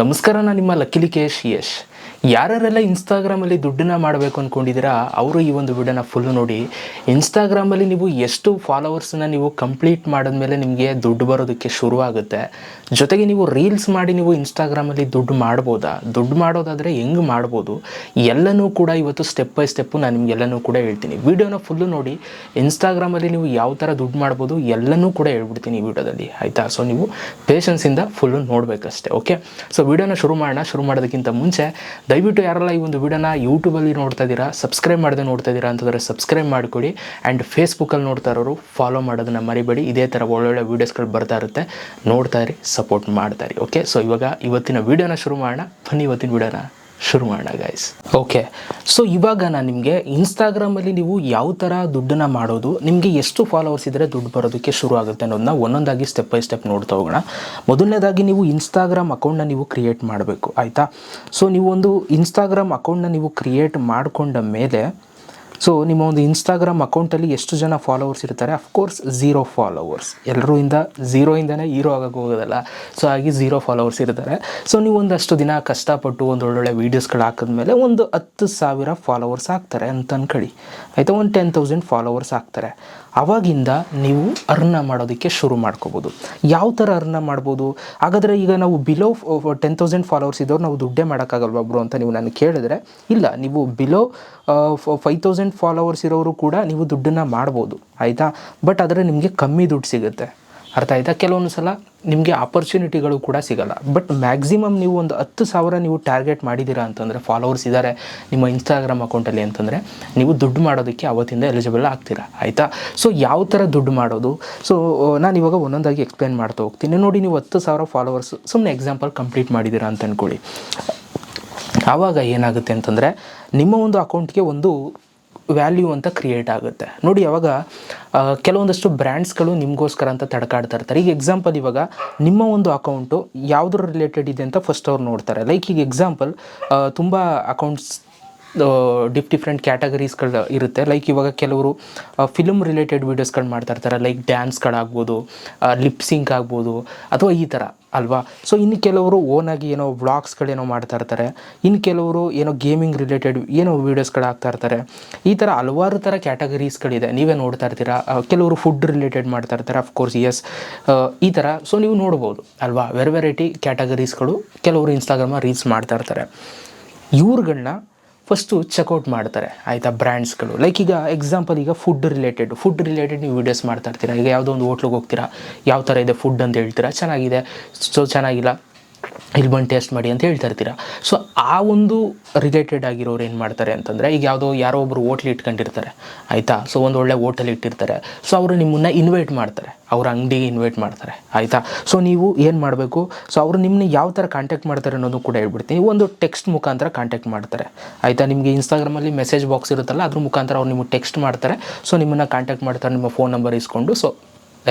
ನಮಸ್ಕಾರ ನಾನು ನಿಮ್ಮ ಲಕ್ಕಿಲಿ ಕೇಶ್ ಯಶ್. ಯಾರ್ಯಾರೆಲ್ಲ ಇನ್ಸ್ಟಾಗ್ರಾಮಲ್ಲಿ ದುಡ್ಡನ್ನ ಮಾಡಬೇಕು ಅಂದ್ಕೊಂಡಿದ್ದೀರಾ ಅವರು ಈ ಒಂದು ವಿಡಿಯೋನ ಫುಲ್ ನೋಡಿ. ಇನ್ಸ್ಟಾಗ್ರಾಮಲ್ಲಿ ನೀವು ಎಷ್ಟು ಫಾಲೋವರ್ಸನ್ನ ನೀವು ಕಂಪ್ಲೀಟ್ ಮಾಡಿದ್ಮೇಲೆ ನಿಮಗೆ ದುಡ್ಡು ಬರೋದಕ್ಕೆ ಶುರುವಾಗುತ್ತೆ. ಜೊತೆಗೆ ನೀವು ರೀಲ್ಸ್ ಮಾಡಿ ನೀವು ಇನ್ಸ್ಟಾಗ್ರಾಮಲ್ಲಿ ದುಡ್ಡು ಮಾಡ್ಬೋದಾ? ದುಡ್ಡು ಮಾಡೋದಾದರೆ ಹೆಂಗೆ ಮಾಡ್ಬೋದು? ಎಲ್ಲನೂ ಕೂಡ ಇವತ್ತು ಸ್ಟೆಪ್ ಬೈ ಸ್ಟೆಪ್ಪು ನಾನು ನಿಮಗೆಲ್ಲನೂ ಕೂಡ ಹೇಳ್ತೀನಿ. ವಿಡಿಯೋನ ಫುಲ್ಲು ನೋಡಿ ಇನ್ಸ್ಟಾಗ್ರಾಮಲ್ಲಿ ನೀವು ಯಾವ ಥರ ದುಡ್ಡು ಮಾಡ್ಬೋದು ಎಲ್ಲನೂ ಕೂಡ ಹೇಳ್ಬಿಡ್ತೀನಿ ಈ ವಿಡಿಯೋದಲ್ಲಿ. ಆಯಿತಾ? ಸೊ ನೀವು ಪೇಷನ್ಸಿಂದ ಫುಲ್ಲು ನೋಡಬೇಕಷ್ಟೇ ಓಕೆ ಸೊ ವಿಡಿಯೋನ ಶುರು ಮಾಡೋಣ. ಶುರು ಮಾಡೋದಕ್ಕಿಂತ ಮುಂಚೆ, ದಯವಿಟ್ಟು ಯಾರೆಲ್ಲ ಈ ಒಂದು ವಿಡಿಯೋನ ಯೂಟ್ಯೂಬಲ್ಲಿ ನೋಡ್ತಾ ಇದ್ದೀರಾ ಸಬ್ಸ್ಕ್ರೈಬ್ ಮಾಡದೆ ನೋಡ್ತಾ ಇದ್ದೀರಾ ಅಂತಂದರೆ ಸಬ್ಸ್ಕ್ರೈಬ್ ಮಾಡಿಕೊಡಿ. ಆ್ಯಂಡ್ ಫೇಸ್ಬುಕ್ಕಲ್ಲಿ ನೋಡ್ತಾ ಇರೋರು ಫಾಲೋ ಮಾಡೋದನ್ನು ಮರಿಬೇಡಿ. ಇದೇ ಥರ ಒಳ್ಳೊಳ್ಳೆ ವೀಡಿಯೋಸ್ಗಳು ಬರ್ತಾ ಇರುತ್ತೆ. ನೋಡ್ತಾ ಇರಿ ಸಪೋರ್ಟ್ ಮಾಡ್ತಾ ಇರಿ. ಓಕೆ ಸೊ ಇವಾಗ ಇವತ್ತಿನ ವಿಡಿಯೋನ ಶುರು ಮಾಡೋಣ. ಬನ್ನಿ ಇವತ್ತಿನ ವಿಡಿಯೋನ. ಶುರು ಮಾಡೋಣ ಗೈಸ್ ಓಕೆ ಸೊ ಇವಾಗ ನಾನು ನಿಮಗೆ ಇನ್ಸ್ಟಾಗ್ರಾಮಲ್ಲಿ ನೀವು ಯಾವ ಥರ ದುಡ್ಡನ್ನ ಮಾಡೋದು, ನಿಮಗೆ ಎಷ್ಟು ಫಾಲೋವರ್ಸ್ ಇದ್ದರೆ ದುಡ್ಡು ಬರೋದಕ್ಕೆ ಶುರು ಆಗುತ್ತೆ ಅನ್ನೋದನ್ನ ಒಂದೊಂದಾಗಿ ಸ್ಟೆಪ್ ಬೈ ಸ್ಟೆಪ್ ನೋಡ್ತಾ ಹೋಗೋಣ. ಮೊದಲನೇದಾಗಿ ನೀವು ಇನ್ಸ್ಟಾಗ್ರಾಮ್ ಅಕೌಂಟ್ನ ನೀವು ಕ್ರಿಯೇಟ್ ಮಾಡಬೇಕು, ಆಯಿತಾ? ಸೊ ನೀವು ಒಂದು ಇನ್ಸ್ಟಾಗ್ರಾಮ್ ಅಕೌಂಟ್ನ ನೀವು ಕ್ರಿಯೇಟ್ ಮಾಡಿಕೊಂಡ ಮೇಲೆ ಸೊ ನಿಮ್ಮ ಒಂದು ಇನ್ಸ್ಟಾಗ್ರಾಮ್ ಅಕೌಂಟಲ್ಲಿ ಎಷ್ಟು ಜನ ಫಾಲೋವರ್ಸ್ ಇರ್ತಾರೆ? ಅಫ್ಕೋರ್ಸ್ ಝೀರೋ ಫಾಲೋವರ್ಸ್ ಎಲ್ಲರೂ ಇಂದ ಝೀರೋಯಿಂದನೇ ಹೀರೋ ಆಗೋಕೆ ಹೋಗೋದಲ್ಲ. ಸೊ ಹಾಗೆ ಝೀರೋ ಫಾಲೋವರ್ಸ್ ಇರ್ತಾರೆ. ಸೊ ನೀವು ಒಂದಷ್ಟು ದಿನ ಕಷ್ಟಪಟ್ಟು ಒಂದು ಒಳ್ಳೊಳ್ಳೆ ವೀಡಿಯೋಸ್ಗಳು ಹಾಕಿದ್ಮೇಲೆ ಒಂದು ಹತ್ತು ಸಾವಿರ ಫಾಲೋವರ್ಸ್ ಆಗ್ತಾರೆ ಅಂತ ಅನ್ಕೊಳ್ಳಿ. ಆಯಿತಾ? ಒಂದು ಟೆನ್ ತೌಸಂಡ್ ಫಾಲೋವರ್ಸ್ ಆಗ್ತಾರೆ. ಅವಾಗಿಂದ ನೀವು ಅರ್ನ ಮಾಡೋದಕ್ಕೆ ಶುರು ಮಾಡ್ಕೋಬೋದು. ಯಾವ ಥರ ಅರ್ನ ಮಾಡ್ಬೋದು? ಹಾಗಾದರೆ ಈಗ ನಾವು ಬಿಲೋ ಟೆನ್ ತೌಸಂಡ್ ಫಾಲೋವರ್ಸ್ ಇದ್ದವ್ರು ನಾವು ದುಡ್ಡೇ ಮಾಡೋಕ್ಕಾಗಲ್ವಾ ಬ್ರೋ ಅಂತ ನೀವು ನಾನು ಕೇಳಿದ್ರೆ? ಇಲ್ಲ, ನೀವು ಬಿಲೋ ಫೈವ್ ತೌಸಂಡ್ ಫಾಲೋವರ್ಸ್ ಇರೋರು ಕೂಡ ನೀವು ದುಡ್ಡನ್ನು ಮಾಡ್ಬೋದು, ಆಯಿತಾ? ಬಟ್ ಆದರೆ ನಿಮಗೆ ಕಮ್ಮಿ ದುಡ್ಡು ಸಿಗುತ್ತೆ. ಅರ್ಥ ಆಯ್ತಾ? ಕೆಲವೊಂದು ಸಲ ನಿಮಗೆ ಆಪರ್ಚುನಿಟಿಗಳು ಕೂಡ ಸಿಗಲ್ಲ. ಬಟ್ ಮ್ಯಾಕ್ಸಿಮಮ್ ನೀವು ಒಂದು ಹತ್ತು ಸಾವಿರ ನೀವು ಟಾರ್ಗೆಟ್ ಮಾಡಿದ್ದೀರಾ ಅಂತಂದರೆ ಫಾಲೋವರ್ಸ್ ಇದ್ದಾರೆ ನಿಮ್ಮ ಇನ್ಸ್ಟಾಗ್ರಾಮ್ ಅಕೌಂಟಲ್ಲಿ ಅಂತಂದರೆ, ನೀವು ದುಡ್ಡು ಮಾಡೋದಕ್ಕೆ ಅವತ್ತಿಂದ ಎಲಿಜಿಬಲ್ ಆಗ್ತೀರಾ? ಆಯಿತಾ? ಸೊ ಯಾವ ಥರ ದುಡ್ಡು ಮಾಡೋದು? ಸೊ ನಾನು ಇವಾಗ ಒಂದೊಂದಾಗಿ ಎಕ್ಸ್ಪ್ಲೇನ್ ಮಾಡ್ತಾ ಹೋಗ್ತೀನಿ. ನೋಡಿ, ನೀವು ಹತ್ತು ಸಾವಿರ ಫಾಲೋವರ್ಸ್ ಸುಮ್ಮನೆ ಎಕ್ಸಾಂಪಲ್ ಕಂಪ್ಲೀಟ್ ಮಾಡಿದ್ದೀರಾ ಅಂತ ಅಂದ್ಕೊಳ್ಳಿ ಆವಾಗ ಏನಾಗುತ್ತೆ ಅಂತಂದರೆ, ನಿಮ್ಮ ಒಂದು ಅಕೌಂಟ್ಗೆ ಒಂದು ವ್ಯಾಲ್ಯೂ ಅಂತ ಕ್ರಿಯೇಟ್ ಆಗುತ್ತೆ. ನೋಡಿ ಯಾವಾಗ ಕೆಲವೊಂದಷ್ಟು ಬ್ರ್ಯಾಂಡ್ಸ್ಗಳು ನಿಮಗೋಸ್ಕರ ಅಂತ ತಡ್ಕಾಡ್ತಾ ಇರ್ತಾರೆ. ಈಗ ಎಕ್ಸಾಂಪಲ್ ಇವಾಗ, ನಿಮ್ಮ ಒಂದು ಅಕೌಂಟು ಯಾವುದ್ರ ರಿಲೇಟೆಡ್ ಇದೆ ಅಂತ ಫಸ್ಟ್ ಅವ್ರು ನೋಡ್ತಾರೆ. ಲೈಕ್ ಈಗ ಎಕ್ಸಾಂಪಲ್ ತುಂಬ ಅಕೌಂಟ್ಸ್ ಡಿಫ್ ಡಿಫ್ರೆಂಟ್ ಕ್ಯಾಟಗರೀಸ್ಗಳು ಇರುತ್ತೆ. ಲೈಕ್ ಇವಾಗ ಕೆಲವರು ಫಿಲ್ಮ್ ರಿಲೇಟೆಡ್ ವೀಡಿಯೋಸ್ಗಳು ಮಾಡ್ತಾ ಇರ್ತಾರೆ. ಲೈಕ್ ಡ್ಯಾನ್ಸ್ಗಳಾಗ್ಬೋದು ಲಿಪ್ಸಿಂಕ್ ಆಗ್ಬೋದು, ಅಥವಾ ಈ ಥರ ಅಲ್ವಾ? ಸೊ ಇನ್ನು ಕೆಲವರು ಓನಾಗಿ ಏನೋ ವ್ಲಾಗ್ಸ್ಗಳೇನೋ ಮಾಡ್ತಾ ಇರ್ತಾರೆ. ಇನ್ನು ಕೆಲವರು ಏನೋ ಗೇಮಿಂಗ್ ರಿಲೇಟೆಡ್ ಏನೋ ವೀಡಿಯೋಸ್ಗಳು ಹಾಕ್ತಾ ಇರ್ತಾರೆ. ಈ ಥರ ಹಲವಾರು ಥರ ಕ್ಯಾಟಗರೀಸ್ಗಳಿದೆ ನೀವೇ ನೋಡ್ತಾ ಇರ್ತೀರಾ? ಕೆಲವರು ಫುಡ್ ರಿಲೇಟೆಡ್ ಮಾಡ್ತಾ ಇರ್ತಾರೆ ಅಫ್ಕೋರ್ಸ್ ಎಸ್ ಈ ಥರ. ಸೊ ನೀವು ನೋಡ್ಬೋದು, ಅಲ್ವಾ? ವೆರ್ ವೆರೈಟಿ ಕ್ಯಾಟಗರೀಸ್ಗಳು ಕೆಲವರು ಇನ್ಸ್ಟಾಗ್ರಾಮ ರೀಲ್ಸ್ ಮಾಡ್ತಾ ಇರ್ತಾರೆ. ಇವ್ರುಗಳನ್ನ ಫಸ್ಟು ಚೆಕ್ಔಟ್ ಮಾಡ್ತಾರೆ, ಆಯಿತಾ ಬ್ರ್ಯಾಂಡ್ಸ್ಗಳು ಲೈಕ್ ಈಗ ಎಕ್ಸಾಂಪಲ್ ಈಗ ಫುಡ್ ರಿಲೇಟೆಡ್ ಫುಡ್ ರಿಲೇಟೆಡ್ ನೀವು ವೀಡಿಯೋಸ್ ಮಾಡ್ತಾ ಇರ್ತೀರಾ, ಈಗ ಯಾವುದೋ ಒಂದು ಹೋಟ್ಲಿಗೆ ಹೋಗ್ತೀರಾ, ಯಾವ ಥರ ಇದೆ ಫುಡ್ ಅಂತ ಹೇಳ್ತೀರಾ, ಚೆನ್ನಾಗಿದೆ ಸೊ ಚೆನ್ನಾಗಿಲ್ಲ. ಇಲ್ಲಿ ಬಂದು ಟೇಸ್ಟ್ ಮಾಡಿ ಅಂತ ಹೇಳ್ತಾ ಇರ್ತೀರಾ? ಸೊ ಆ ಒಂದು ರಿಲೇಟೆಡ್ ಆಗಿರೋರು ಏನು ಮಾಡ್ತಾರೆ ಅಂತಂದರೆ, ಈಗ ಯಾವುದೋ ಯಾರೋ ಒಬ್ಬರು ಹೋಟ್ಲ್ ಇಟ್ಕೊಂಡಿರ್ತಾರೆ, ಆಯಿತಾ? ಸೊ ಒಂದು ಒಳ್ಳೆ ಓಟಲ್ ಇಟ್ಟಿರ್ತಾರೆ. ಸೊ ಅವರು ನಿಮ್ಮನ್ನ ಇನ್ವೈಟ್ ಮಾಡ್ತಾರೆ. ಅವ್ರ ಅಂಗಡಿಗೆ ಇನ್ವೈಟ್ ಮಾಡ್ತಾರೆ, ಆಯಿತಾ? ಸೊ ನೀವು ಏನು ಮಾಡಬೇಕು? ಸೊ ಅವರು ನಿಮ್ಮನ್ನ ಯಾವ ಥರ ಕಾಂಟ್ಯಾಕ್ಟ್ ಮಾಡ್ತಾರೆ ಅನ್ನೋದು ಕೂಡ ಹೇಳ್ಬಿಡ್ತೀನಿ. ಒಂದು ಟೆಕ್ಸ್ಟ್ ಮುಖಾಂತರ ಕಾಂಟ್ಯಾಕ್ಟ್ ಮಾಡ್ತಾರೆ, ಆಯಿತಾ? ನಿಮಗೆ ಇನ್ಸ್ಟಾಗ್ರಾಮಲ್ಲಿ ಮೆಸೇಜ್ ಬಾಕ್ಸ್ ಇರುತ್ತಲ್ಲ, ಅದ್ರ ಮುಖಾಂತರ ಅವ್ರು ನಿಮಗೆ ಟೆಕ್ಸ್ಟ್ ಮಾಡ್ತಾರೆ. ಸೊ ನಿಮ್ಮನ್ನು ಕಾಂಟ್ಯಾಕ್ಟ್ ಮಾಡ್ತಾರೆ, ನಿಮ್ಮ ಫೋನ್ ನಂಬರ್ ಇಸ್ಕೊಂಡು. ಸೊ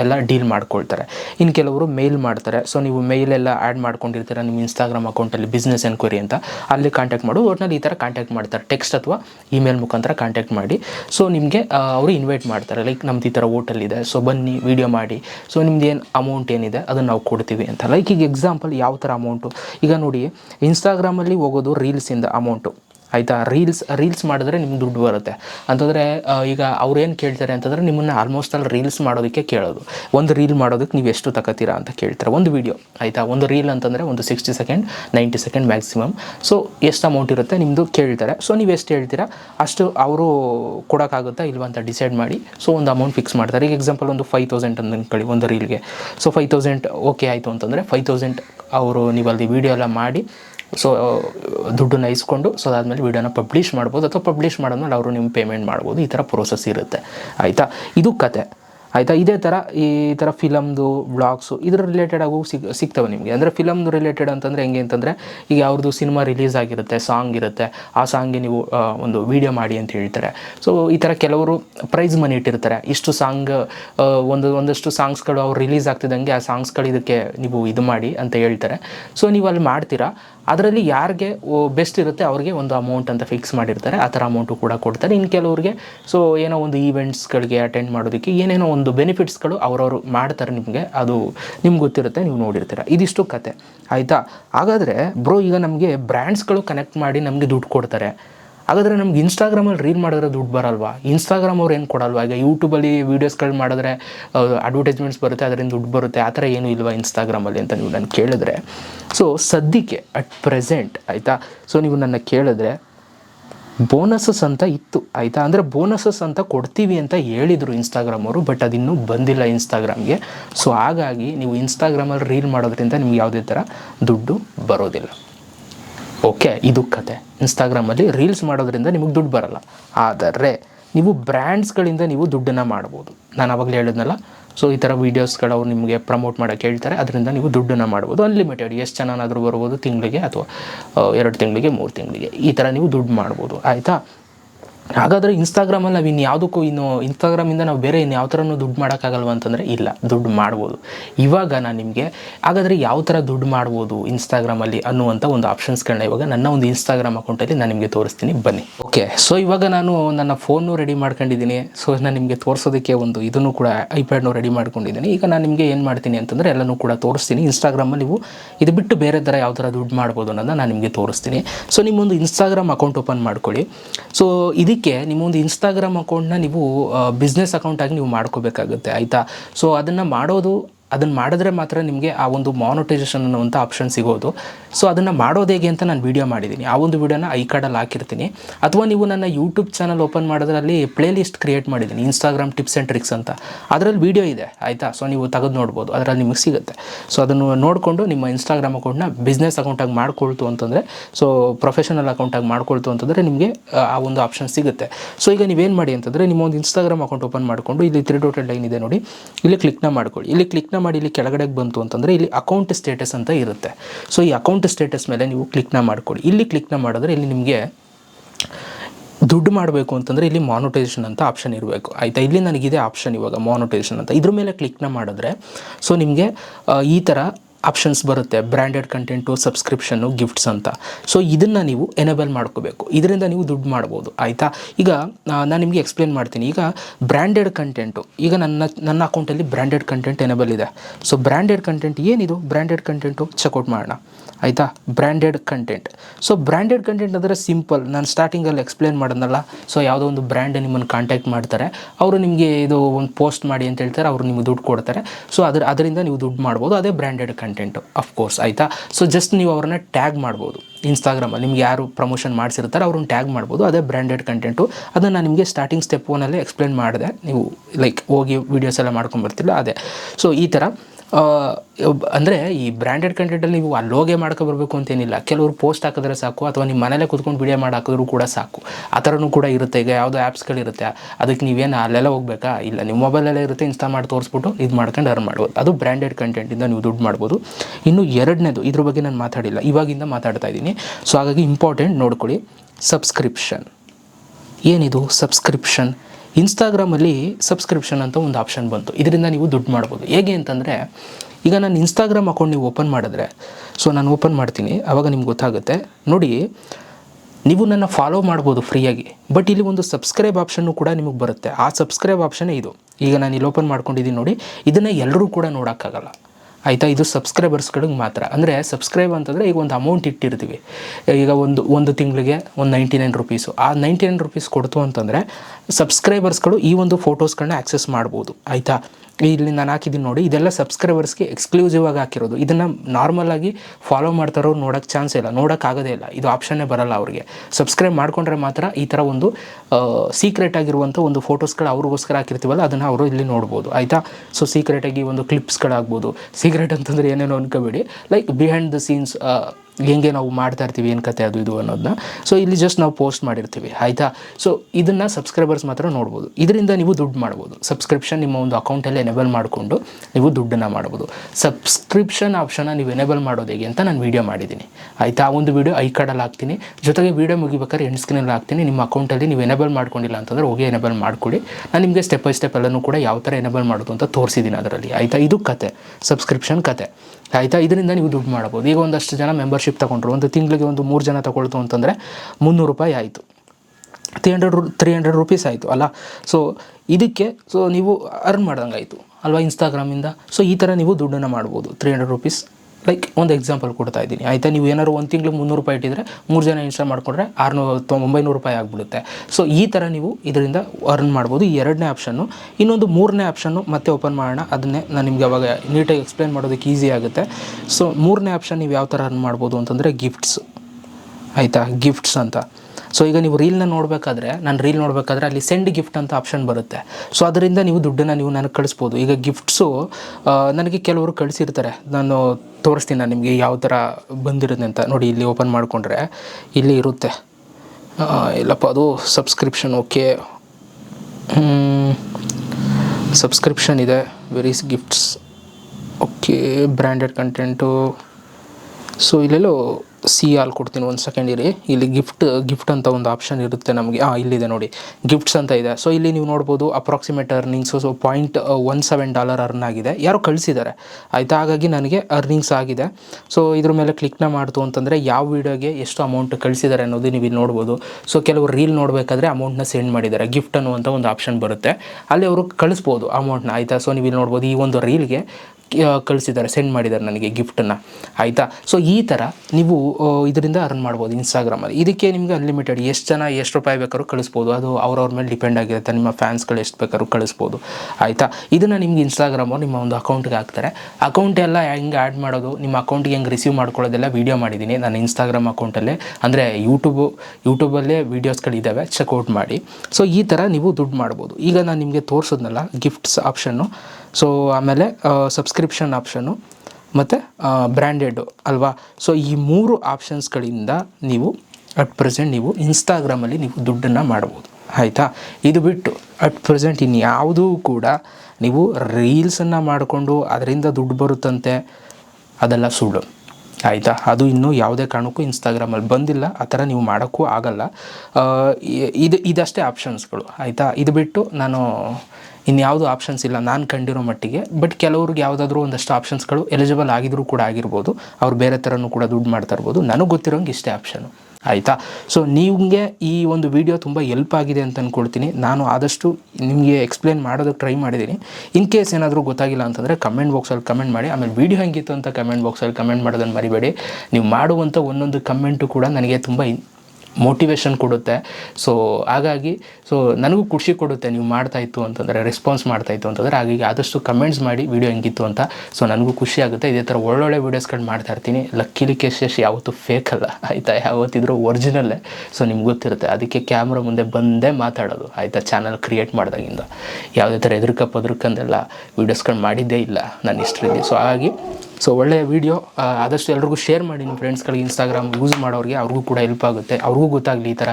ಎಲ್ಲ ಡೀಲ್ ಮಾಡ್ಕೊಳ್ತಾರೆ. ಇನ್ನು ಕೆಲವರು ಮೇಲ್ ಮಾಡ್ತಾರೆ. ಸೊ ನೀವು ಮೇಲೆಲ್ಲ ಆ್ಯಡ್ ಮಾಡ್ಕೊಂಡಿರ್ತೀರ ನಿಮ್ಮ ಇನ್ಸ್ಟಾಗ್ರಾಮ್ ಅಕೌಂಟಲ್ಲಿ ಬಿಸ್ನೆಸ್ ಎನ್ಕ್ವೈರಿ ಅಂತ, ಅಲ್ಲಿ ಕಾಂಟ್ಯಾಕ್ಟ್ ಮಾಡು. ಒಟ್ನಲ್ಲಿ ಈ ಥರ ಕಾಂಟ್ಯಾಕ್ಟ್ ಮಾಡ್ತಾರೆ. ಟೆಕ್ಸ್ಟ್ ಅಥವಾ ಇಮೇಲ್ ಮುಖಾಂತರ ಕಾಂಟ್ಯಾಕ್ಟ್ ಮಾಡಿ. ಸೊ ನಿಮಗೆ ಅವರು ಇನ್ವೈಟ್ ಮಾಡ್ತಾರೆ. ಲೈಕ್ ನಮ್ದು ಈ ಥರ ಹೋಟೆಲ್ ಇದೆ. ಸೊ ಬನ್ನಿ ವೀಡಿಯೋ ಮಾಡಿ. ಸೊ ನಿಮ್ದು ಏನು ಅಮೌಂಟ್ ಏನಿದೆ, ಅದನ್ನು ನಾವು ಕೊಡ್ತೀವಿ ಅಂತ. ಲೈಕ್ ಈಗ ಎಕ್ಸಾಂಪಲ್ ಯಾವ ಥರ ಅಮೌಂಟು ಈಗ ನೋಡಿ ಇನ್ಸ್ಟಾಗ್ರಾಮಲ್ಲಿ ಹೋಗೋದು ರೀಲ್ಸಿಂದ ಅಮೌಂಟು ಆಯಿತಾ? ರೀಲ್ಸ್ ರೀಲ್ಸ್ ಮಾಡಿದ್ರೆ ನಿಮ್ಗೆ ದುಡ್ಡು ಬರುತ್ತೆ. ಅಂತಂದರೆ ಈಗ ಅವ್ರು ಏನು ಕೇಳ್ತಾರೆ ಅಂತಂದರೆ ನಿಮ್ಮನ್ನು ಆಲ್ಮೋಸ್ಟ್ ಅಲ್ಲಿ ರೀಲ್ಸ್ ಮಾಡೋದಕ್ಕೆ ಕೇಳೋದು. ಒಂದು ರೀಲ್ ಮಾಡೋದಕ್ಕೆ ನೀವು ಎಷ್ಟು ತಗೋತೀರಾ ಅಂತ ಕೇಳ್ತಾರೆ. ಒಂದು ವೀಡಿಯೋ ಆಯಿತಾ? ಒಂದು ರೀಲ್ ಅಂತಂದರೆ ಒಂದು sixty second ninety second maximum so ಎಷ್ಟು ಅಮೌಂಟ್ ಇರುತ್ತೆ ನಿಮ್ಮದು ಕೇಳ್ತಾರೆ. ಸೊ ನೀವು ಎಷ್ಟು ಹೇಳ್ತೀರಾ? ಅಷ್ಟು ಅವರು ಕೊಡೋಕ್ಕಾಗುತ್ತಾ ಇಲ್ವಂತ ಡಿಸೈಡ್ ಮಾಡಿ ಸೊ ಒಂದು ಅಮೌಂಟ್ ಫಿಕ್ಸ್ ಮಾಡ್ತಾರೆ. ಈಗ ಎಕ್ಸಾಂಪಲ್ ಒಂದು ಫೈವ್ ತೌಸಂಡ್ ಅಂತ ಅಂದ್ಕೊಳ್ಳಿ ಒಂದು ರೀಲ್ಗೆ. ಸೊ ಫೈವ್ ತೌಸಂಡ್ ಓಕೆ ಆಯಿತು ಅಂತಂದರೆ ಫೈವ್ ತೌಸಂಡ್ ಅವರು ನೀವು ಅಲ್ಲಿ ವೀಡಿಯೋ ಎಲ್ಲ ಮಾಡಿ ಸೊ ದುಡ್ಡನ್ನ ಇಸ್ಕೊಂಡು ಸೊ ಅದಾದಮೇಲೆ ವೀಡಿಯೋನ ಪಬ್ಲಿಷ್ ಮಾಡ್ಬೋದು, ಅಥವಾ ಪಬ್ಲಿಷ್ ಮಾಡೋದ್ಮೇಲೆ ಅವರು ನಿಮ್ಮ ಪೇಮೆಂಟ್ ಮಾಡ್ಬೋದು. ಈ ಥರ ಪ್ರೋಸೆಸ್ ಇರುತ್ತೆ. ಆಯಿತಾ? ಇದು ಕತೆ. ಆಯಿತಾ? ಇದೇ ಥರ ಈ ಥರ ಫಿಲಮ್ದು ಬ್ಲಾಗ್ಸು ಇದ್ರ ರಿಲೇಟೆಡ್ ಆಗು ಸಿಗ್, ಸಿಗ್ತವೆ ನಿಮಗೆ. ಅಂದರೆ ಫಿಲಮ್ದು ರಿಲೇಟೆಡ್ ಅಂತಂದರೆ ಹೆಂಗೆ ಅಂತಂದರೆ ಈಗ ಅವ್ರದ್ದು ಸಿನಿಮಾ ರಿಲೀಸ್ ಆಗಿರುತ್ತೆ ಸಾಂಗ್ ಇರುತ್ತೆ, ಆ ಸಾಂಗ್ಗೆ ನೀವು ಒಂದು ವೀಡಿಯೋ ಮಾಡಿ ಅಂತ ಹೇಳ್ತಾರೆ. ಸೊ ಈ ಥರ ಕೆಲವರು ಪ್ರೈಸ್ ಮನಿ ಇಟ್ಟಿರ್ತಾರೆ. ಇಷ್ಟು ಸಾಂಗ್ ಒಂದು, ಒಂದಷ್ಟು ಸಾಂಗ್ಸ್ಗಳು ಅವ್ರು ರಿಲೀಸ್ ಆಗ್ತಿದ್ದಂಗೆ ಆ ಸಾಂಗ್ಸ್ಗಳು ಇದಕ್ಕೆ ನೀವು ಇದು ಮಾಡಿ ಅಂತ ಹೇಳ್ತಾರೆ. ಸೊ ನೀವು ಅಲ್ಲಿ ಮಾಡ್ತೀರಾ? ಅದರಲ್ಲಿ ಯಾರಿಗೆ ಬೆಸ್ಟ್ ಇರುತ್ತೆ ಅವ್ರಿಗೆ ಒಂದು ಅಮೌಂಟ್ ಅಂತ ಫಿಕ್ಸ್ ಮಾಡಿರ್ತಾರೆ. ಆ ಥರ ಅಮೌಂಟು ಕೂಡ ಕೊಡ್ತಾರೆ. ಇನ್ನು ಕೆಲವ್ರಿಗೆ ಸೊ ಏನೋ ಒಂದು ಈವೆಂಟ್ಸ್ಗಳಿಗೆ ಅಟೆಂಡ್ ಮಾಡೋದಕ್ಕೆ ಏನೇನೋ ಒಂದು ಬೆನಿಫಿಟ್ಸ್ಗಳು ಅವರವರು ಮಾಡ್ತಾರೆ ನಿಮಗೆ. ಅದು ನಿಮ್ಗೆ ಗೊತ್ತಿರುತ್ತೆ, ನೀವು ನೋಡಿರ್ತೀರ. ಇದಿಷ್ಟು ಕತೆ. ಆಯಿತಾ? ಹಾಗಾದರೆ ಬ್ರೋ ಈಗ ನಮಗೆ ಬ್ರ್ಯಾಂಡ್ಸ್ಗಳು ಕನೆಕ್ಟ್ ಮಾಡಿ ನಮಗೆ ದುಡ್ಡು ಕೊಡ್ತಾರೆ. ಹಾಗಾದರೆ ನಮ್ಗೆ ಇನ್ಸ್ಟಾಗ್ರಾಮಲ್ಲಿ ರೀಲ್ ಮಾಡಿದ್ರೆ ದುಡ್ಡು ಬರಲ್ವಾ? ಇನ್ಸ್ಟಾಗ್ರಾಮ್ ಅವ್ರು ಏನು ಕೊಡಲ್ವಾ? ಈಗ ಯೂಟ್ಯೂಬಲ್ಲಿ ವೀಡಿಯೋಸ್ಗಳು ಮಾಡಿದ್ರೆ ಅಡ್ವರ್ಟೈಸ್ಮೆಂಟ್ಸ್ ಬರುತ್ತೆ, ಅದರಿಂದ ದುಡ್ಡು ಬರುತ್ತೆ. ಆ ಥರ ಏನೂ ಇಲ್ವಾ ಇನ್ಸ್ಟಾಗ್ರಾಮಲ್ಲಿ ಅಂತ ನೀವು ನಾನು ಕೇಳಿದ್ರೆ? ಸೊ ಸದ್ಯಕ್ಕೆ ಅಟ್ ಪ್ರೆಸೆಂಟ್ ಆಯಿತಾ? ಸೊ ನೀವು ನನ್ನ ಕೇಳಿದ್ರೆ ಬೋನಸಸ್ ಅಂತ ಇತ್ತು, ಆಯಿತಾ? ಅಂದರೆ ಬೋನಸಸ್ ಅಂತ ಕೊಡ್ತೀವಿ ಅಂತ ಹೇಳಿದರು ಇನ್ಸ್ಟಾಗ್ರಾಮ್ ಅವರು, ಬಟ್ ಅದಿನ್ನೂ ಬಂದಿಲ್ಲ ಇನ್ಸ್ಟಾಗ್ರಾಮ್ಗೆ ಸೊ ಹಾಗಾಗಿ ನೀವು ಇನ್ಸ್ಟಾಗ್ರಾಮಲ್ಲಿ ರೀಲ್ ಮಾಡೋದ್ರಿಂದ ನಿಮ್ಗೆ ಯಾವುದೇ ಥರ ದುಡ್ಡು ಬರೋದಿಲ್ಲ. ಓಕೆ ಇದು ಕತೆ. ಇನ್ಸ್ಟಾಗ್ರಾಮಲ್ಲಿ ರೀಲ್ಸ್ ಮಾಡೋದ್ರಿಂದ ನಿಮಗೆ ದುಡ್ಡು ಬರಲ್ಲ. ಆದರೆ, ನೀವು ಬ್ರ್ಯಾಂಡ್ಸ್ಗಳಿಂದ ನೀವು ದುಡ್ಡನ್ನು ಮಾಡ್ಬೋದು. ನಾನು ಆವಾಗಲೇ ಹೇಳಿದ್ನಲ್ಲ ಸೊ ಈ ಥರ ವೀಡಿಯೋಸ್ಗಳು ಅವ್ರು ನಿಮಗೆ ಪ್ರಮೋಟ್ ಮಾಡೋಕ್ಕೆ ಹೇಳ್ತಾರೆ. ಅದರಿಂದ ನೀವು ದುಡ್ಡನ್ನು ಮಾಡ್ಬೋದು. ಅನ್ಲಿಮಿಟೆಡ್ ಎಷ್ಟು ಚೆನ್ನಾನಾದರೂ ಬರ್ಬೋದು ತಿಂಗಳಿಗೆ ಅಥವಾ ಎರಡು ತಿಂಗಳಿಗೆ, ಮೂರು ತಿಂಗಳಿಗೆ. ಈ ಥರ ನೀವು ದುಡ್ಡು ಮಾಡ್ಬೋದು. ಆಯಿತಾ? ಹಾಗಾದರೆ ಇನ್ಸ್ಟಾಗ್ರಾಮಲ್ಲಿ ನಾವು ಇನ್ನು ಯಾವುದಕ್ಕೂ ಇನ್ನು ಇನ್ಸ್ಟಾಗ್ರಾಮಿಂದ ನಾವು ಬೇರೆ ಇನ್ನು ಯಾವ ಥರನೂ ದುಡ್ಡು ಮಾಡೋಕ್ಕಾಗಲ್ವ ಅಂತಂದರೆ ಇಲ್ಲ, ದುಡ್ಡು ಮಾಡ್ಬೋದು. ಇವಾಗ ನಾನು ನಿಮಗೆ ಹಾಗಾದರೆ ಯಾವ ಥರ ದುಡ್ಡು ಮಾಡ್ಬೋದು ಇನ್ಸ್ಟಾಗ್ರಾಮಲ್ಲಿ ಅನ್ನುವಂಥ ಒಂದು ಆಪ್ಷನ್ಸ್ಗಳನ್ನ ಇವಾಗ ನನ್ನ ಒಂದು ಇನ್ಸ್ಟಾಗ್ರಾಮ್ ಅಕೌಂಟಲ್ಲಿ ನಾನು ನಿಮಗೆ ತೋರಿಸ್ತೀನಿ, ಬನ್ನಿ. ಓಕೆ ಸೊ ಇವಾಗ ನಾನು ನನ್ನ ಫೋನು ರೆಡಿ ಮಾಡ್ಕೊಂಡಿದ್ದೀನಿ. ಸೊ ನಾನು ನಿಮಗೆ ತೋರಿಸೋದಕ್ಕೆ ಒಂದು ಇದನ್ನು ಕೂಡ ಐಪ್ಯಾಡ್ನು ರೆಡಿ ಮಾಡ್ಕೊಂಡಿದ್ದೀನಿ. ಈಗ ನಾನು ನಿಮಗೆ ಏನು ಮಾಡ್ತೀನಿ ಅಂತಂದರೆ ಎಲ್ಲನೂ ಕೂಡ ತೋರಿಸ್ತೀನಿ. ಇನ್ಸ್ಟಾಗ್ರಾಮಲ್ಲಿ ನೀವು ಇದು ಬಿಟ್ಟು ಬೇರೆ ಥರ ಯಾವ ಥರ ದುಡ್ಡು ಮಾಡ್ಬೋದು ಅನ್ನೋದನ್ನ ನಾನು ನಿಮಗೆ ತೋರಿಸ್ತೀನಿ. ಸೊ ನಿಮ್ಮೊಂದು ಇನ್ಸ್ಟಾಗ್ರಾಮ್ ಅಕೌಂಟ್ ಓಪನ್ ಮಾಡ್ಕೊಳ್ಳಿ. ಸೊ ಇದಕ್ಕೆ ನಿಮ್ಮೊಂದು ಇನ್ಸ್ಟಾಗ್ರಾಮ್ ಅಕೌಂಟ್ನ ನೀವು ಬಿಸ್ನೆಸ್ ಅಕೌಂಟಾಗಿ ನೀವು ಮಾಡ್ಕೋಬೇಕಾಗುತ್ತೆ ಆಯಿತಾ? ಸೊ ಅದನ್ನು ಮಾಡೋದು ಅದನ್ನು ಮಾಡಿದ್ರೆ ಮಾತ್ರ ನಿಮಗೆ ಆ ಒಂದು ಮಾನಿಟೈಸೇಷನ್ ಅನ್ನುವಂಥ ಆಪ್ಷನ್ ಸಿಗೋದು. ಸೊ ಅದನ್ನು ಮಾಡೋದು ಹೇಗೆ ಅಂತ ನಾನು ವೀಡಿಯೋ ಮಾಡಿದ್ದೀನಿ ಆ ಒಂದು ವೀಡಿಯೋನ ಐ ಕಾರ್ಡಲ್ಲಿ ಹಾಕಿರ್ತೀನಿ. ಅಥವಾ ನೀವು ನನ್ನ ಯೂಟ್ಯೂಬ್ ಚಾನಲ್ ಓಪನ್ ಮಾಡಿದ್ರೆ ಅಲ್ಲಿ ಪ್ಲೇ ಲಿಸ್ಟ್ ಕ್ರಿಯೇಟ್ ಮಾಡಿದ್ದೀನಿ ಇನ್ಸ್ಟಾಗ್ರಾಮ್ ಟಿಪ್ಸ್ ಆ್ಯಂಡ್ ಟ್ರಿಕ್ಸ್ ಅಂತ. ಅದರಲ್ಲಿ ವೀಡಿಯೋ ಇದೆ ಆಯಿತಾ? ಸೊ ನೀವು ತೆಗೆದು ನೋಡ್ಬೋದು. ಅದರಲ್ಲಿ ನಿಮಗೆ ಸಿಗುತ್ತೆ. ಸೊ ಅದನ್ನು ನೋಡಿಕೊಂಡು ನಿಮ್ಮ ಇನ್ಸ್ಟಾಗ್ರಾಮ್ ಅಕೌಂಟ್ನ ಬಿಸ್ನೆಸ್ ಅಕೌಂಟಾಗಿ ಮಾಡ್ಕೊಳ್ತು ಅಂತಂದರೆ ಸೊ ಪ್ರೊಫೆಷನಲ್ ಅಕೌಂಟಾಗಿ ಮಾಡ್ಕೊಳ್ತು ಅಂತಂದರೆ ನಿಮಗೆ ಆ, ಆ ಒಂದು ಆಪ್ಷನ್ ಸಿಗುತ್ತೆ. ಸೊ ಈಗ ನೀವೇನು ಮಾಡಿ ಅಂತಂದರೆ ನಿಮ್ಮ ಒಂದು ಇನ್ಸ್ಟಾಗ್ರಾಮ್ ಅಕೌಂಟ್ ಓಪನ್ ಮಾಡಿಕೊಂಡು ಇಲ್ಲಿ ತ್ರೀ ಡೋಟೆಡ್ ಲೈನ್ ಇದೆ ನೋಡಿ. ಇಲ್ಲಿ ಕ್ಲಿಕ್ನ ಮಾಡ್ಕೊಳ್ಳಿ. ಇಲ್ಲಿ ಕ್ಲಿಕ್ನ ಮಾಡಿ ಇಲ್ಲಿ ಕೆಳಗಡೆಗೆ ಬಂತು ಅಂತಂದರೆ ಇಲ್ಲಿ ಅಕೌಂಟ್ ಸ್ಟೇಟಸ್ ಅಂತ ಇರುತ್ತೆ. ಸೊ ಈ ಅಕೌಂಟ್ ಸ್ಟೇಟಸ್ ಮೇಲೆ ನೀವು ಕ್ಲಿಕ್ನ ಮಾಡ್ಕೊಳ್ಳಿ ಇಲ್ಲಿ ಕ್ಲಿಕ್ನ ಮಾಡಿದ್ರೆ ಇಲ್ಲಿ ನಿಮಗೆ ದುಡ್ಡು ಮಾಡಬೇಕು ಅಂತಂದರೆ ಇಲ್ಲಿ ಮಾನಿಟೈಸೇಷನ್ ಅಂತ ಆಪ್ಷನ್ ಇರಬೇಕು. ಆಯಿತಾ? ಇಲ್ಲಿ ನನಗಿದೆ ಆಪ್ಷನ್ ಇವಾಗ ಮಾನಿಟೈಸೇಷನ್ ಅಂತ. ಇದ್ರ ಮೇಲೆ ಕ್ಲಿಕ್ನ ಮಾಡಿದ್ರೆ, ಸೊ ನಿಮಗೆ ಈ ಥರ ಆಪ್ಷನ್ಸ್ ಬರುತ್ತೆ ಬ್ರ್ಯಾಂಡೆಡ್ ಕಂಟೆಂಟು ಸಬ್ಸ್ಕ್ರಿಪ್ಷನ್ನು ಗಿಫ್ಟ್ಸ್ ಅಂತ. ಸೊ ಇದನ್ನು ನೀವು ಎನೇಬಲ್ ಮಾಡ್ಕೋಬೇಕು. ಇದರಿಂದ ನೀವು ದುಡ್ಡು ಮಾಡ್ಬೋದು, ಆಯಿತಾ? ಈಗ ನಾನು ನಿಮಗೆ ಎಕ್ಸ್ಪ್ಲೇನ್ ಮಾಡ್ತೀನಿ. ಈಗ ಬ್ರ್ಯಾಂಡೆಡ್ ಕಂಟೆಂಟು ಈಗ ನನ್ನ ನನ್ನ ಅಕೌಂಟಲ್ಲಿ ಬ್ರ್ಯಾಂಡೆಡ್ ಕಂಟೆಂಟ್ ಎನೇಬಲ್ ಇದೆ. ಸೊ ಬ್ರ್ಯಾಂಡೆಡ್ ಕಂಟೆಂಟ್ ಏನಿದು? ಬ್ರ್ಯಾಂಡೆಡ್ ಕಂಟೆಂಟು ಚೆಕ್ಔಟ್ ಮಾಡೋಣ, ಆಯಿತಾ? Branded content so branded content ಅಂದರೆ ಸಿಂಪಲ್ ನಾನು ಸ್ಟಾರ್ಟಿಂಗಲ್ಲಿ ಎಕ್ಸ್ಪ್ಲೇನ್ ಮಾಡೋದಲ್ಲ ಸೊ ಯಾವುದೋ ಒಂದು ಬ್ರ್ಯಾಂಡ್ ನಿಮ್ಮನ್ನು ಕಾಂಟ್ಯಾಕ್ಟ್ ಮಾಡ್ತಾರೆ. ಅವರು ನಿಮಗೆ ಇದು ಒಂದು ಪೋಸ್ಟ್ ಮಾಡಿ ಅಂತ ಹೇಳ್ತಾರೆ, ಅವರು ನಿಮಗೆ ದುಡ್ಡು ಕೊಡ್ತಾರೆ. ಸೊ ಅದರ, ಅದರಿಂದ ನೀವು ದುಡ್ಡು ಮಾಡ್ಬೋದು, ಅದೇ ಬ್ರ್ಯಾಂಡೆಡ್ ಕಂಟೆಂಟು ಅಫ್ಕೋರ್ಸ್ ಆಯಿತಾ? ಸೊ ಜಸ್ಟ್ ನೀವು ಅವ್ರನ್ನ ಟ್ಯಾಗ್ ಮಾಡ್ಬೋದು. ಇನ್ಸ್ಟಾಗ್ರಾಮಲ್ಲಿ ನಿಮ್ಗೆ ಯಾರು ಪ್ರಮೋಷನ್ ಮಾಡಿಸಿರ್ತಾರೆ ಅವ್ರನ್ನ ಟ್ಯಾಗ್ ಮಾಡ್ಬೋದು. ಅದೇ ಬ್ರ್ಯಾಂಡೆಡ್ ಕಂಟೆಂಟು ಅದನ್ನು ನಾನು ನಿಮಗೆ ಸ್ಟಾರ್ಟಿಂಗ್ ಸ್ಟೆಪ್ ಒನಲ್ಲಿ ಎಕ್ಸ್ಪ್ಲೇನ್ ಮಾಡಿದೆ. ನೀವು ಲೈಕ್ ಹೋಗಿ ವೀಡಿಯೋಸ್ ಎಲ್ಲ ಮಾಡ್ಕೊಂಬರ್ತಿಲ್ಲ ಅದೇ. ಸೊ ಈ ಥರ ಅಂದರೆ ಈ ಬ್ರ್ಯಾಂಡೆಡ್ ಕಂಟೆಂಟಲ್ಲಿ ನೀವು ಅಲ್ಲೋಗೆ ಮಾಡ್ಕೊಬರ್ಬೇಕು ಅಂತೇನಿಲ್ಲ. ಕೆಲವರು ಪೋಸ್ಟ್ ಹಾಕಿದ್ರೆ ಸಾಕು, ಅಥವಾ ನಿಮ್ಮ ಮನೇಲೆ ಕುತ್ಕೊಂಡು ವಿಡಿಯೋ ಮಾಡಿ ಹಾಕಿದ್ರು ಕೂಡ ಸಾಕು. ಆ ಥರನೂ ಕೂಡ ಇರುತ್ತೆ. ಈಗ ಯಾವುದೋ ಆ್ಯಪ್ಸ್ಗಳಿರುತ್ತೆ ಅದಕ್ಕೆ ನೀವೇನು ಅಲ್ಲೆಲ್ಲ ಹೋಗ್ಬೇಕಾ? ಇಲ್ಲ ನಿಮ್ಮ ಮೊಬೈಲಲ್ಲೇ ಇರುತ್ತೆ ಇನ್ಸ್ಟಾ ಮಾಡಿ ತೋರಿಸ್ಬಿಟ್ಟು ಇದು ಮಾಡ್ಕೊಂಡು ಅರ್ನ್ ಮಾಡ್ಬೋದು. ಅದು ಬ್ರ್ಯಾಂಡೆಡ್ ಕಂಟೆಂಟಿಂದ ನೀವು ದುಡ್ಡು ಮಾಡ್ಬೋದು. ಇನ್ನು ಎರಡನೇದು, ಇದ್ರ ಬಗ್ಗೆ ನಾನು ಮಾತಾಡಿಲ್ಲ. ಇವಾಗಿಂದ ಮಾತಾಡ್ತಾ ಇದ್ದೀನಿ. ಸೊ ಹಾಗಾಗಿ ಇಂಪಾರ್ಟೆಂಟ್ ನೋಡ್ಕೊಳ್ಳಿ. ಸಬ್ಸ್ಕ್ರಿಪ್ಷನ್ ಏನಿದು? ಸಬ್ಸ್ಕ್ರಿಪ್ಷನ್ ಇನ್ಸ್ಟಾಗ್ರಾಮಲ್ಲಿ ಸಬ್ಸ್ಕ್ರಿಪ್ಷನ್ ಅಂತ ಒಂದು ಆಪ್ಷನ್ ಬಂತು. ಇದರಿಂದ ನೀವು ದುಡ್ಡು ಮಾಡ್ಬೋದು. ಹೇಗೆ ಅಂತಂದರೆ, ಈಗ ನಾನು ಇನ್ಸ್ಟಾಗ್ರಾಮ್ ಅಕೌಂಟ್ ನೀವು ಓಪನ್ ಮಾಡಿದ್ರೆ ಸೊ ನಾನು ಓಪನ್ ಮಾಡ್ತೀನಿ. ಆವಾಗ ನಿಮ್ಗೆ ಗೊತ್ತಾಗುತ್ತೆ. ನೋಡಿ, ನೀವು ನನ್ನ ಫಾಲೋ ಮಾಡ್ಬೋದು ಫ್ರೀಯಾಗಿ ಬಟ್ ಇಲ್ಲಿ ಒಂದು ಸಬ್ಸ್ಕ್ರೈಬ್ ಆಪ್ಷನ್ನು ಕೂಡ ನಿಮಗೆ ಬರುತ್ತೆ. ಆ ಸಬ್ಸ್ಕ್ರೈಬ್ ಆಪ್ಷನ್ನೇ ಇದು. ಈಗ ನಾನು ಇಲ್ಲಿ ಓಪನ್ ಮಾಡ್ಕೊಂಡಿದ್ದೀನಿ ನೋಡಿ. ಇದನ್ನು ಎಲ್ಲರೂ ಕೂಡ ನೋಡೋಕ್ಕಾಗಲ್ಲ. ಆಯಿತಾ? ಇದು ಸಬ್ಸ್ಕ್ರೈಬರ್ಸ್ಗಳಿಗೆ ಮಾತ್ರ. ಅಂದರೆ ಸಬ್ಸ್ಕ್ರೈಬ್ ಅಂತಂದರೆ ಈಗ ಒಂದು ಅಮೌಂಟ್ ಇಟ್ಟಿರ್ತೀವಿ. ಈಗ ಒಂದು ಒಂದು ತಿಂಗಳಿಗೆ ಒಂದು ನೈಂಟಿ ನೈನ್ ರುಪೀಸು ಆ ನೈಂಟಿ ನೈನ್ ರುಪೀಸ್ ಕೊಡ್ತು ಅಂತಂದರೆ ಸಬ್ಸ್ಕ್ರೈಬರ್ಸ್ಗಳು ಈ ಒಂದು ಫೋಟೋಸ್ಗಳನ್ನ ಆಕ್ಸೆಸ್ ಮಾಡ್ಬೋದು. ಆಯಿತಾ? ಇಲ್ಲಿ ನಾನು ಹಾಕಿದ್ದೀನಿ ನೋಡಿ. ಇದೆಲ್ಲ ಸಬ್ಸ್ಕ್ರೈಬರ್ಸ್ಗೆ ಎಕ್ಸ್ಕ್ಲೂಸಿವ್ ಆಗಿ ಹಾಕಿರೋದು. ಇದನ್ನು ನಾರ್ಮಲ್ ಆಗಿ ಫಾಲೋ ಮಾಡ್ತಾರೋ ನೋಡೋಕ್ಕೆ ಚಾನ್ಸ್ ಇಲ್ಲ. ನೋಡೋಕ್ಕಾಗೋದೇ ಇಲ್ಲ. ಇದು ಆಪ್ಷನ್ನೇ ಬರಲ್ಲ ಅವ್ರಿಗೆ. ಸಬ್ಸ್ಕ್ರೈಬ್ ಮಾಡ್ಕೊಂಡ್ರೆ ಮಾತ್ರ ಈ ಥರ ಒಂದು ಸೀಕ್ರೆಟ್ ಆಗಿರುವಂಥ ಒಂದು ಫೋಟೋಸ್ಗಳು ಅವ್ರಿಗೋಸ್ಕರ ಹಾಕಿರ್ತೀವಲ್ಲ, ಅದನ್ನು ಅವರು ಇಲ್ಲಿ ನೋಡ್ಬೋದು. ಆಯಿತಾ? ಸೊ ಸೀಕ್ರೆಟಾಗಿ ಒಂದು ಕ್ಲಿಪ್ಸ್ಗಳಾಗ್ಬೋದು ಸೀಕ್ರೆಟ್ ಅಂತಂದರೆ ಏನೇನೋ ಅನ್ಕೋಬೇಡಿ. ಲೈಕ್ ಬಿಹೈಂಡ್ ದ ಸೀನ್ಸ್ ಹೆಂಗೆ ನಾವು ಮಾಡ್ತಾ ಇರ್ತೀವಿ, ಏನು ಕತೆ ಅದು ಇದು ಅನ್ನೋದನ್ನ ಸೊ ಇಲ್ಲಿ ಜಸ್ಟ್ ನಾವು ಪೋಸ್ಟ್ ಮಾಡಿರ್ತೀವಿ, ಆಯಿತಾ? ಸೊ ಇದನ್ನು ಸಬ್ಸ್ಕ್ರೈಬರ್ಸ್ ಮಾತ್ರ ನೋಡ್ಬೋದು. ಇದರಿಂದ ನೀವು ದುಡ್ಡು ಮಾಡ್ಬೋದು. ಸಬ್ಸ್ಕ್ರಿಪ್ಷನ್ ನಿಮ್ಮ ಒಂದು ಅಕೌಂಟಲ್ಲಿ ಎನೇಬಲ್ ಮಾಡಿಕೊಂಡು ನೀವು ದುಡ್ಡನ್ನು ಮಾಡ್ಬೋದು. ಸಬ್ಸ್ಕ್ರಿಪ್ಷನ್ ಆಪ್ಷನ್ನ ನೀವು ಎನೇಬಲ್ ಮಾಡೋದು ಹೇಗೆ ಅಂತ ನಾನು ವೀಡಿಯೋ ಮಾಡಿದ್ದೀನಿ. ಆಯಿತಾ? ಆ ಒಂದು ವೀಡಿಯೋ ಐ ಕಾರ್ಡಲ್ಲಿ ಹಾಕ್ತೀನಿ. ಜೊತೆಗೆ ವೀಡಿಯೋ ಮುಗಿಬೇಕಾದ್ರೆ ಎಂಡ್ ಸ್ಕ್ರೀನಲ್ಲಿ ಹಾಕ್ತೀನಿ. ನಿಮ್ಮ ಅಕೌಂಟಲ್ಲಿ ನೀವು ಎನೇಬಲ್ ಮಾಡ್ಕೊಂಡಿಲ್ಲ ಅಂತಂದರೆ ಹೋಗಿ ಎನೇಬಲ್ ಮಾಡಿಕೊಡಿ ನಾನು ನಿಮಗೆ ಸ್ಟೆಪ್ ಬೈ ಸ್ಟೆಪ್ ಎಲ್ಲನೂ ಕೂಡ ಯಾವ ಥರ ಎನೇಬಲ್ ಮಾಡೋದು ಅಂತ ತೋರಿಸಿದ್ದೀನಿ ಅದರಲ್ಲಿ. ಆಯಿತಾ? ಇದು ಕತೆ. ಸಬ್ಸ್ಕ್ರಿಪ್ಷನ್ ಕತೆ. ಆಯಿತಾ? ಇದರಿಂದ ನೀವು ದುಡ್ಡು ಮಾಡ್ಬೋದು. ಈಗ ಒಂದಷ್ಟು ಜನ ಮೆಂಬರ್ಶಿಪ್ ತೊಗೊಂಡ್ರು. ಒಂದು ತಿಂಗಳಿಗೆ ಒಂದು ಮೂರು ಜನ ತಗೊಳ್ತು ಅಂತಂದರೆ ಮುನ್ನೂರು ರೂಪಾಯಿ ಆಯಿತು. ತ್ರೀ ಹಂಡ್ರೆಡ್ ರು ತ್ರೀ ಹಂಡ್ರೆಡ್ ರುಪೀಸ್ ಆಯಿತು, ಅಲ್ಲ? ಸೊ ಇದಕ್ಕೆ ಸೊ ನೀವು ಅರ್ನ್ ಮಾಡ್ದಂಗೆ ಆಯಿತು ಅಲ್ವಾ ಇನ್ಸ್ಟಾಗ್ರಾಮಿಂದ ಸೊ ಈ ಥರ ನೀವು ದುಡ್ಡನ್ನು ಮಾಡ್ಬೋದು ತ್ರೀ ಹಂಡ್ರೆಡ್ ರುಪೀಸ್ ಲೈಕ್ ಒಂದು ಎಕ್ಸಾಂಪಲ್ ಕೊಡ್ತಾ ಇದ್ದೀನಿ. ಆಯಿತಾ? ನೀವು ಏನಾದ್ರು ಒಂದು ತಿಂಗಳು ಮುನ್ನೂರು ರೂಪಾಯಿ ಇಟ್ಟಿದ್ರೆ ಮೂರು ಜನ ಇನ್ಸ್ಟಾಲ್ ಮಾಡಿಕೊಂಡ್ರೆ ಆರುನೂರು ಒಂಬೈನೂರು ರೂಪಾಯಿ ಆಗಿಬಿಡುತ್ತೆ. ಸೊ ಈ ಥರ ನೀವು ಇದರಿಂದ ಅರ್ನ್ ಮಾಡ್ಬೋದು. ಈ ಎರಡನೇ ಆಪ್ಷನ್ನು ಇನ್ನೊಂದು ಮೂರನೇ ಆಪ್ಷನ್ನು ಮತ್ತೆ ಓಪನ್ ಮಾಡೋಣ. ಅದನ್ನೇ ನಾನು ನಿಮಗೆ ಅವಾಗ ನೀಟಾಗಿ ಎಕ್ಸ್ಪ್ಲೇನ್ ಮಾಡೋದಕ್ಕೆ ಈಸಿ ಆಗುತ್ತೆ. ಸೊ ಮೂರನೇ ಆಪ್ಷನ್ ನೀವು ಯಾವ ಥರ ಅರ್ನ್ ಮಾಡ್ಬೋದು ಅಂತಂದರೆ ಗಿಫ್ಟ್ಸ್ ಆಯಿತಾ? ಗಿಫ್ಟ್ಸ್ ಅಂತ. ಸೊ ಈಗ ನೀವು ರೀಲ್ನ ನೋಡಬೇಕಾದ್ರೆ, ನಾನು ರೀಲ್ ನೋಡಬೇಕಾದ್ರೆ ಅಲ್ಲಿ ಸೆಂಡ್ ಗಿಫ್ಟ್ ಅಂತ ಆಪ್ಷನ್ ಬರುತ್ತೆ. ಸೊ ಅದರಿಂದ ನೀವು ದುಡ್ಡನ್ನು ನೀವು ನನಗೆ ಕಳಿಸ್ಬೋದು. ಈಗ ಗಿಫ್ಟ್ಸು ನನಗೆ ಕೆಲವರು ಕಳಿಸಿರ್ತಾರೆ. ನಾನು ತೋರಿಸ್ತೀನಿ ನಾನು ನಿಮಗೆ ಯಾವ ಥರ ಬಂದಿರುತ್ತೆ ಅಂತ. ನೋಡಿ, ಇಲ್ಲಿ ಓಪನ್ ಮಾಡಿಕೊಂಡ್ರೆ ಇಲ್ಲಿ ಇರುತ್ತೆ. ಇಲ್ಲಪ್ಪ, ಅದು ಸಬ್ಸ್ಕ್ರಿಪ್ಷನ್ ಓಕೆ ಸಬ್ಸ್ಕ್ರಿಪ್ಷನ್ ಇದೆ. Various gifts okay branded content so ಇಲ್ಲೆಲ್ಲೋ C all ಕೊಡ್ತೀನಿ ಒಂದು ಸೆಕೆಂಡ್ ಇರಿ. ಇಲ್ಲಿ ಗಿಫ್ಟ್ ಗಿಫ್ಟ್ ಅಂತ ಒಂದು ಆಪ್ಷನ್ ಇರುತ್ತೆ ನಮಗೆ. ಹಾಂ ಇಲ್ಲಿದೆ ನೋಡಿ. ಗಿಫ್ಟ್ಸ್ ಅಂತ ಇದೆ. ಸೊ ಇಲ್ಲಿ ನೀವು ನೋಡ್ಬೋದು approximate earnings so point one seven dollar earn ಆಗಿದೆ. ಯಾರೋ ಕಳಿಸಿದ್ದಾರೆ. ಆಯಿತಾ? ಹಾಗಾಗಿ ನನಗೆ ಅರ್ನಿಂಗ್ಸ್ ಆಗಿದೆ. ಸೊ ಇದ್ರ ಮೇಲೆ ಕ್ಲಿಕ್ನ ಮಾಡ್ತು ಅಂತಂದರೆ ಯಾವ ವೀಡಿಯೋಗೆ ಎಷ್ಟು ಅಮೌಂಟ್ ಕಳಿಸಿದ್ದಾರೆ ಅನ್ನೋದು ನೀವು ಇಲ್ಲಿ ನೋಡ್ಬೋದು. ಸೊ ಕೆಲವರು ರೀಲ್ ನೋಡಬೇಕಾದ್ರೆ ಅಮೌಂಟ್ನ ಸೆಂಡ್ ಮಾಡಿದ್ದಾರೆ. ಗಿಫ್ಟ್ ಅನ್ನುವಂಥ ಒಂದು ಆಪ್ಷನ್ ಬರುತ್ತೆ. ಅಲ್ಲಿ ಅವರು ಕಳಿಸ್ಬೋದು ಅಮೌಂಟ್ನ ಆಯಿತಾ? ಸೊ ನೀವು ಇಲ್ಲಿ ನೋಡ್ಬೋದು ಈ ಒಂದು ರೀಲ್ಗೆ ಕಳಿಸಿದ್ದಾರೆ ಸೆಂಡ್ ಮಾಡಿದ್ದಾರೆ ನನಗೆ ಗಿಫ್ಟನ್ನು ಆಯಿತಾ? ಸೊ ಈ ಥರ ನೀವು ಇದರಿಂದ ಅರ್ನ್ ಮಾಡ್ಬೋದು ಇನ್ಸ್ಟಾಗ್ರಾಮಲ್ಲಿ ಇದಕ್ಕೆ ನಿಮಗೆ ಅನ್ಲಿಮಿಟೆಡ್ ಎಷ್ಟು ಜನ, ಎಷ್ಟು ರೂಪಾಯಿ ಬೇಕಾದ್ರೂ ಕಳಿಸ್ಬೋದು. ಅದು ಅವ್ರವ್ರ ಮೇಲೆ ಡಿಪೆಂಡ್ ಆಗಿರುತ್ತೆ. ನಿಮ್ಮ ಫ್ಯಾನ್ಸ್ಗಳು ಎಷ್ಟು ಬೇಕಾದ್ರೂ ಕಳಿಸ್ಬೋದು. ಆಯಿತಾ? ಇದನ್ನು ನಿಮ್ಗೆ ಇನ್ಸ್ಟಾಗ್ರಾಮು ನಿಮ್ಮ ಒಂದು ಅಕೌಂಟ್ಗೆ ಹಾಕ್ತಾರೆ. ಅಕೌಂಟ್ ಎಲ್ಲ ಹೆಂಗೆ ಆ್ಯಡ್ ಮಾಡೋದು? ನಿಮ್ಮ ಅಕೌಂಟಿಗೆ ಹೆಂಗೆ ರಿಸೀವ್ ಮಾಡ್ಕೊಳ್ಳೋದೆಲ್ಲ ವೀಡಿಯೋ ಮಾಡಿದ್ದೀನಿ. ನಾನು ಇನ್ಸ್ಟಾಗ್ರಾಮ್ ಅಕೌಂಟಲ್ಲೇ ಅಂದರೆ ಯೂಟ್ಯೂಬು ಯೂಟ್ಯೂಬಲ್ಲೇ ವೀಡಿಯೋಸ್ಗಳಿದ್ದಾವೆ ಚೆಕ್ಔಟ್ ಮಾಡಿ. ಸೊ ಈ ಥರ ನೀವು ದುಡ್ಡು ಮಾಡ್ಬೋದು. ಈಗ ನಾನು ನಿಮಗೆ ತೋರಿಸೋದ್ನಲ್ಲ ಗಿಫ್ಟ್ಸ್ ಆಪ್ಷನ್ನು ಸೊ ಆಮೇಲೆ ಸಬ್ಸ್ಕ್ರಿಪ್ಷನ್ ಆಪ್ಷನ್ನು ಮತ್ತು ಬ್ರ್ಯಾಂಡೆಡು ಅಲ್ವಾ? ಸೊ ಈ ಮೂರು ಆಪ್ಷನ್ಸ್ಗಳಿಂದ ನೀವು ಅಟ್ ಪ್ರೆಸೆಂಟ್ ನೀವು ಇನ್ಸ್ಟಾಗ್ರಾಮಲ್ಲಿ ನೀವು ದುಡ್ಡನ್ನು ಮಾಡ್ಬೋದು. ಆಯಿತಾ? ಇದು ಬಿಟ್ಟು ಅಟ್ ಪ್ರೆಸೆಂಟ್ ಇನ್ಯಾವುದೂ ಕೂಡ ನೀವು ರೀಲ್ಸನ್ನು ಮಾಡಿಕೊಂಡು ಅದರಿಂದ ದುಡ್ಡು ಬರುತ್ತಂತೆ, ಅದೆಲ್ಲ ಸುಳ್ಳು. ಆಯಿತಾ? ಅದು ಇನ್ನೂ ಯಾವುದೇ ಕಾರಣಕ್ಕೂ ಇನ್ಸ್ಟಾಗ್ರಾಮಲ್ಲಿ ಬಂದಿಲ್ಲ. ಆ ಥರ ನೀವು ಮಾಡೋಕ್ಕೂ ಆಗಲ್ಲ. ಇದು, ಇದಷ್ಟೇ ಆಪ್ಷನ್ಸ್ಗಳು ಆಯಿತಾ? ಇದು ಬಿಟ್ಟು ನಾನು ಇನ್ಯಾವುದು ಆಪ್ಷನ್ಸ್ ಇಲ್ಲ ನಾನು ಕಂಡಿರೋ ಮಟ್ಟಿಗೆ ಬಟ್ ಕೆಲವ್ರಿಗೆ ಯಾವುದಾದ್ರೂ ಒಂದಷ್ಟು ಆಪ್ಷನ್ಸ್ಗಳು ಎಲಿಜಿಬಲ್ ಆಗಿದ್ರೂ ಕೂಡ ಆಗಿರ್ಬೋದು. ಅವ್ರು ಬೇರೆ ಥರನೂ ಕೂಡ ದುಡ್ಡು ಮಾಡ್ತಾ ಇರ್ಬೋದು. ನನಗೆ ಗೊತ್ತಿರೋಂಗೆ ಇಷ್ಟೇ ಆಪ್ಷನು ಆಯಿತಾ? ಸೊ ನಿಮಗೆ ಈ ಒಂದು ವಿಡಿಯೋ ತುಂಬ ಎಲ್ಪ್ ಆಗಿದೆ ಅಂತ ಅಂದ್ಕೊಳ್ತೀನಿ ನಾನು ಆದಷ್ಟು ನಿಮಗೆ ಎಕ್ಸ್ಪ್ಲೇನ್ ಮಾಡೋದಕ್ಕೆ ಟ್ರೈ ಮಾಡಿದ್ದೀನಿ ಇನ್ ಕೇಸ್ ಏನಾದರೂ ಗೊತ್ತಾಗಿಲ್ಲ ಅಂತಂದರೆ ಕಮೆಂಟ್ ಬಾಕ್ಸಲ್ಲಿ ಕಮೆಂಟ್ ಮಾಡಿ. ಆಮೇಲೆ ವಿಡಿಯೋ ಹೆಂಗಿತ್ತು ಅಂತ ಕಮೆಂಟ್ ಬಾಕ್ಸಲ್ಲಿ ಕಮೆಂಟ್ ಮಾಡೋದನ್ನು ಮರಿಬೇಡಿ. ನೀವು ಮಾಡುವಂಥ ಒಂದೊಂದು ಕಮೆಂಟು ಕೂಡ ನನಗೆ ತುಂಬ ಮೋಟಿವೇಶನ್ ಕೊಡುತ್ತೆ. ಸೊ ಹಾಗಾಗಿ ಸೊ ನನಗೂ ಖುಷಿ ಕೊಡುತ್ತೆ ನೀವು ಮಾಡ್ತಾ ಇತ್ತು ಅಂತಂದರೆ ರೆಸ್ಪಾನ್ಸ್ ಮಾಡ್ತಾ ಇತ್ತು ಅಂತಂದರೆ, ಹಾಗಾಗಿ ಆದಷ್ಟು ಕಮೆಂಟ್ಸ್ ಮಾಡಿ ವಿಡಿಯೋ ಹೆಂಗಿತ್ತು ಅಂತ. ಸೊ ನನಗೂ ಖುಷಿ ಆಗುತ್ತೆ. ಇದೇ ಥರ ಒಳ್ಳೊಳ್ಳೆ ವೀಡಿಯೋಸ್ಗಳು ಮಾಡ್ತಾ ಇರ್ತೀನಿ. ಲಕ್ಕಿಲಿ ಕೇಶಸ್ ಯಾವತ್ತೂ ಫೇಕ್ ಅಲ್ಲ. ಆಯಿತಾ? ಯಾವತ್ತಿದ್ರು ಒರಿಜಿನಲ್ಲೇ ಸೊ ನಿಮ್ಗೆ ಗೊತ್ತಿರುತ್ತೆ. ಅದಕ್ಕೆ ಕ್ಯಾಮ್ರಾ ಮುಂದೆ ಬಂದೇ ಮಾತಾಡೋದು. ಆಯಿತಾ? ಚಾನಲ್ ಕ್ರಿಯೇಟ್ ಮಾಡಿದಾಗಿಂದ. ಯಾವುದೇ ಥರ ಎದುರ್ಕ ಪದ್ರಕಂದೆಲ್ಲ ವೀಡಿಯೋಸ್ಗಳು ಮಾಡಿದ್ದೇ ಇಲ್ಲ ನನ್ನ ಇಷ್ಟರಲ್ಲಿ ಸೊ ಹಾಗಾಗಿ ಸೊ ಒಳ್ಳೆಯ ವೀಡಿಯೋ ಆದಷ್ಟು ಎಲ್ರಿಗೂ ಶೇರ್ ಮಾಡಿ ನಿಮ್ಮ ಫ್ರೆಂಡ್ಸ್ಗಳಿಗೆ ಇನ್ಸ್ಟಾಗ್ರಾಮ್ ಯೂಸ್ ಮಾಡೋರಿಗೆ ಅವ್ರಿಗೂ ಕೂಡ ಹೆಲ್ಪ್ ಆಗುತ್ತೆ. ಅವ್ರಿಗೂ ಗೊತ್ತಾಗಲಿ ಈ ಥರ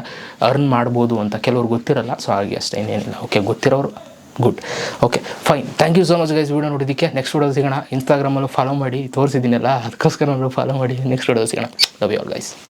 ಅರ್ನ್ ಮಾಡ್ಬೋದು ಅಂತ ಕೆಲವ್ರು ಗೊತ್ತಿರಲ್ಲ. ಸೊ ಹಾಗೆ ಅಷ್ಟೇ, ಇನ್ನೇನಿಲ್ಲ. ಓಕೆ ಗೊತ್ತಿರೋರು good okay fine thank you so much guys video ನೋಡಿದ್ದಕ್ಕೆ. ನೆಕ್ಸ್ಟ್ ವೀಡಿಯೋ ಸಿಗೋಣ. ಇನ್ಸ್ಟಾಗ್ರಾಮಲ್ಲೂ ಫಾಲೋ ಮಾಡಿ. ತೋರಿಸಿದ್ದೀನಲ್ಲ, ಅದಕ್ಕೋಸ್ಕರ ಫಾಲೋ ಮಾಡಿ. ನೆಕ್ಸ್ಟ್ ವೀಡಿಯೋ ಸಿಗೋಣ. Love you all guys